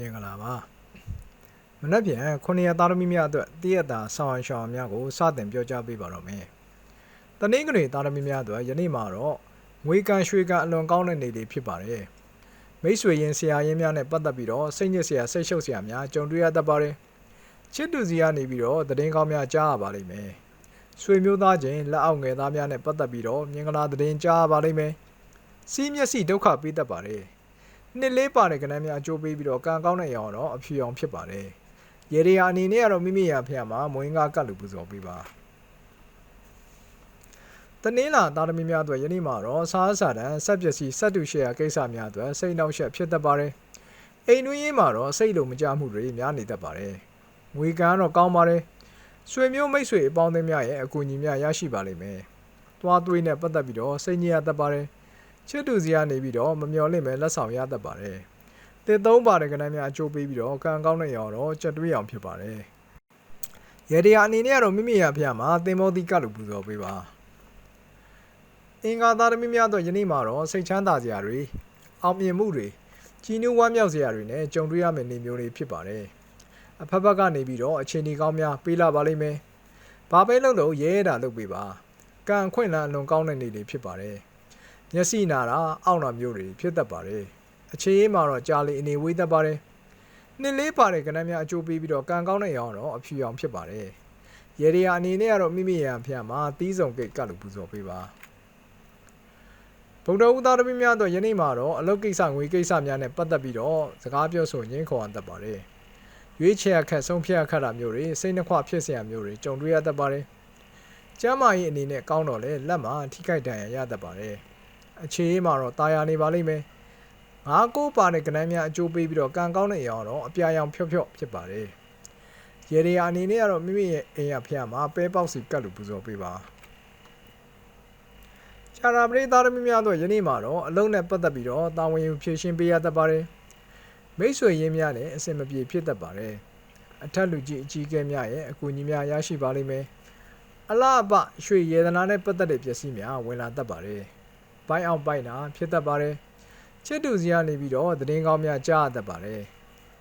မြင်္ဂလာပါမနက်ဖြန်ခုနှစ်ရက်သားသမီးများအတွက်တည့်ရတာဆောင်းရှောင်းများကိုစတင်ပြောကြားပေးပါတော့မယ်တနင်္ဂနွေသားသမီးများအတွက်ယနေ့မှာတော့ငွေကန်ရွှေကန်အလွန်ကောင်းတဲ့နေ့လေးဖြစ်ပါတယ်မိတ်ဆွေရင်ဆရာရင်းများနဲ့ပတ်သက်ပြီးတော့စိတ်ညစ်စရာစိတ်ရှုပ်စရာများကြုံတွေ့ရတတ်ပါတယ်ချစ်သူစီကနေပြီးတော့သတင်းကောင်းများကြားရပါလိမ့်မယ်ဆွေမျိုးသားချင်းလက်အောက်ငယ်သားများနဲ့ပတ်သက်ပြီးတော့မြင်္ဂလာသတင်းကြားရပါလိမ့်မယ်စီးမျက်စိဒုက္ခပေးတတ်ပါတယ် နှစ်လေးပါတဲ့ကဏ္ဍများအကျိုးပေးပြီးတော့ကံကောင်းတဲ့ရောင်တော့အဖြူရောင်ဖြစ်ပါတယ်။ရေရီယာအနေနဲ့ကတော့မိမိရာဖျက်မှာမွေးကားကတ်လူပူဇော်ပေးပါ။တနင်္လာသားသမီးများအတွက်ယနေ့မှာတော့စားစာတန်ဆက်ပစ္စည်းဆက်တူရှယ်ယာကိစ္စများအတွက်စိတ်နှောက်ယှက်ဖြစ်တတ်ပါတယ်။အိမ်တွင်းရေးမှာတော့စိတ်လိုမကြမှုတွေများနေတတ်ပါတယ်။ငွေကံကတော့ကောင်းပါတယ်။ဆွေမျိုးမိတ်ဆွေအပေါင်းအသင်းများရဲ့အကူအညီများရရှိပါလိမ့်မယ်။သွားသွေးနဲ့ပတ်သက်ပြီးတော့စိတ်ညစ်ရတတ်ပါတယ်။ ချစ်သူစီကနေပြီးတော့မမျော်လင့်ပဲလက်ဆောင်ရတတ်ပါတယ်။တစ်သုံးပါတဲ့ကဏ္ဍများအကျိုးပေးပြီးတော့ကံကောင်းတဲ့ရောင်တော့ချက်တွေးအောင်ဖြစ်ပါတယ်။ရေဒီယာအနေနဲ့ကတော့မိမိရာဖျားမှာသင်္ဘောတိကလူပူဇော်ပေးပါ။အင်္ဂါသားသမီးများတော့ယနေ့မှာတော့စိတ်ချမ်းသာစရာတွေအောင်မြင်မှုတွေကြီးနူးဝမ်းမြောက်စရာတွေနဲ့ကြုံတွေ့ရမယ့်နေမျိုးတွေဖြစ်ပါတယ်။အဖက်ဖက်ကနေပြီးတော့အခြေအနေကောင်းများပေးလာပါလိမ့်မယ်။ဘာပဲလုပ်လို့ရဲရဲတာလုပ်ပေးပါ။ကံအခွင့်အလမ်းအလွန်ကောင်းတဲ့နေ့လေးဖြစ်ပါတယ်။ မျက်စိနာတာအောင့်တာမျိုးတွေဖြစ်တတ်ပါတယ်အချိန်ရေးမှာတော့ကြာလေအနေဝေးတတ်ပါတယ်နှစ်လေးပါတဲ့ကဏ္ဍများအကျိုးပေးပြီးတော့ကံကောင်းတဲ့ရောင်တော့အဖြူရောင်ဖြစ်ပါတယ်ရေဒီယာအနေနဲ့ကတော့မိမိရာဖျက်မှာတီးဆောင်ကိတ်ကလို့ပူဇော်ပေးပါဗုဒ္ဓဦးသားတပိများတော့ယနေ့မှာတော့အလုတ်ကိစ္စငွေကိစ္စများနဲ့ပတ်သက်ပြီးတော့စကားပြောဆိုရင်းခေါ်အပ်တတ်ပါတယ်ရွေးချယ်အခက်ဆုံးဖြတ်အခက်တာမျိုးတွေစိတ်နှခွဖြစ်စရာမျိုးတွေကြုံတွေ့ရတတ်ပါတယ်ကျမ်းမာရေးအနေနဲ့ကောင်းတော့လေလက်မှာထိခိုက်ဒဏ်ရာရတတ်ပါတယ် အခြေအေးမှာတော့တာယာနေပါလိမ့်မယ်။ငါးကိုပါနဲ့ကနန်းများအကျိုးပေးပြီးတော့ကံကောင်းတဲ့အရာတော့အပြာရောင်ဖြော့ဖြော့ဖြစ်ပါတယ်။ရေဒီယာအနေနဲ့ကတော့မိမိရဲ့အိမ်ရဖျက်မှာပဲပေါက်စီကတ်လို့ပူဇော်ပေးပါ။ချာရာပရိသတ်မိများတို့ယနေ့မှာတော့အလုံးနဲ့ပတ်သက်ပြီးတော့တာဝန်ယူဖြည့်ရှင်းပေးရတတ်ပါတယ်။မိတ်ဆွေရင်းများနဲ့အဆင်မပြေဖြစ်တတ်ပါတယ်။အထက်လူကြီးအကြီးအကဲများရဲ့အကူအညီများရရှိပါလိမ့်မယ်။အလားအပရွှေရေသနာနဲ့ပတ်သက်တဲ့ပစ္စည်းများဝင်လာတတ်ပါတယ်။ ပိုင်းအောင်ပိုင်းတာဖြစ်တတ်ပါတယ်ချစ်တူစီကနေပြီးတော့သတင်းကောင်းများကြားရတတ်ပါတယ်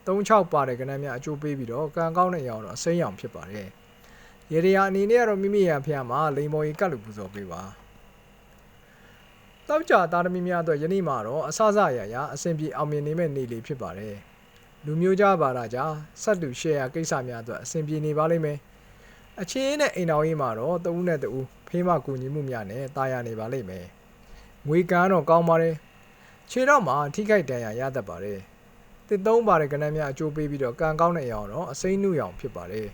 36ပါတဲ့ကဏ္ဍများအကျိုးပေးပြီးတော့ကံကောင်းတဲ့ရောင်တော့အစိမ်းရောင်ဖြစ်ပါတယ်ရေဒီယာအနေနဲ့ကတော့မိမိရဖျားမှာလိန်မော်ရီကတ်လူပူဇော်ပေးပါတောက်ကြသားသမီးများအတွက်ယနေ့မှာတော့အဆအဆရရအဆင်ပြေအောင်မြင်နေမဲ့နေ့လေးဖြစ်ပါတယ်လူမျိုးကြပါတာကြာဆက်တူရှယ်ယာကိစ္စများအတွက်အဆင်ပြေနေပါလိမ့်မယ်အချင်းနဲ့အိမ်တော်ရေးမှာတော့တဦးနဲ့တဦးဖေးမကူညီမှုများနဲ့တာယာနေပါလိမ့်မယ် ငွေကန်းတော့ကောင်းပါတယ်ခြေတော့မှာထိခိုက်ဒဏ်ရာရတတ်ပါတယ်တစ်သုံးပါတဲ့ကဏ္ဍများအကျိုးပေးပြီးတော့ကံကောင်းတဲ့အရောင်တော့အစိမ့်နှူရောင်ဖြစ်ပါတယ်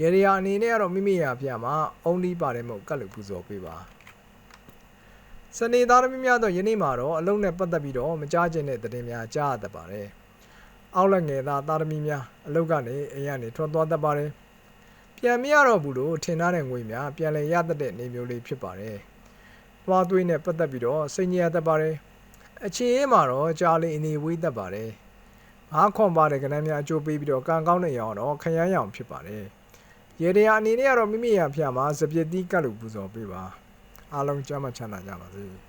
ရေရီယာအနေနဲ့ကတော့မိမိရာဖျက်မှာအုံးဒီပါတယ်မို့ကတ်လူပူဇော်ပေးပါစနေသားသမီးများတော့ယနေ့မှာတော့အလုံးနဲ့ပတ်သက်ပြီးတော့မကြားကျင်တဲ့သတင်းများကြားရတတ်ပါတယ်အောက်လက်ငယ်သားသားသမီးများအလုတ်ကနေအိမ်ကနေထွက်သွားတတ်ပါတယ်ပြန်မရတော့ဘူးလို့ထင်ထားတဲ့ငွေများပြန်လည်ရတတ်တဲ့နေမျိုးလေးဖြစ်ပါတယ် သွားသွေးနဲ့ပတ်သက်ပြီးတော့စိတ်ညစ်ရတတ်ပါတယ်အချင်းအေးမှာတော့ကြာလီအနေဝေးတတ်ပါတယ်ငါးခွန်ပါတဲ့ကဏ္ဍများအကျိုးပေးပြီးတော့ကံကောင်းတဲ့ရောင်တော့ခရမ်းရောင်ဖြစ်ပါတယ်ရေတရာအနေနဲ့ကတော့မိမိရဖျားမှာစပြစ်တီးကတ်လို့ပူဇော်ပေးပါအားလုံးကြမ်းမှချမ်းသာကြပါစေ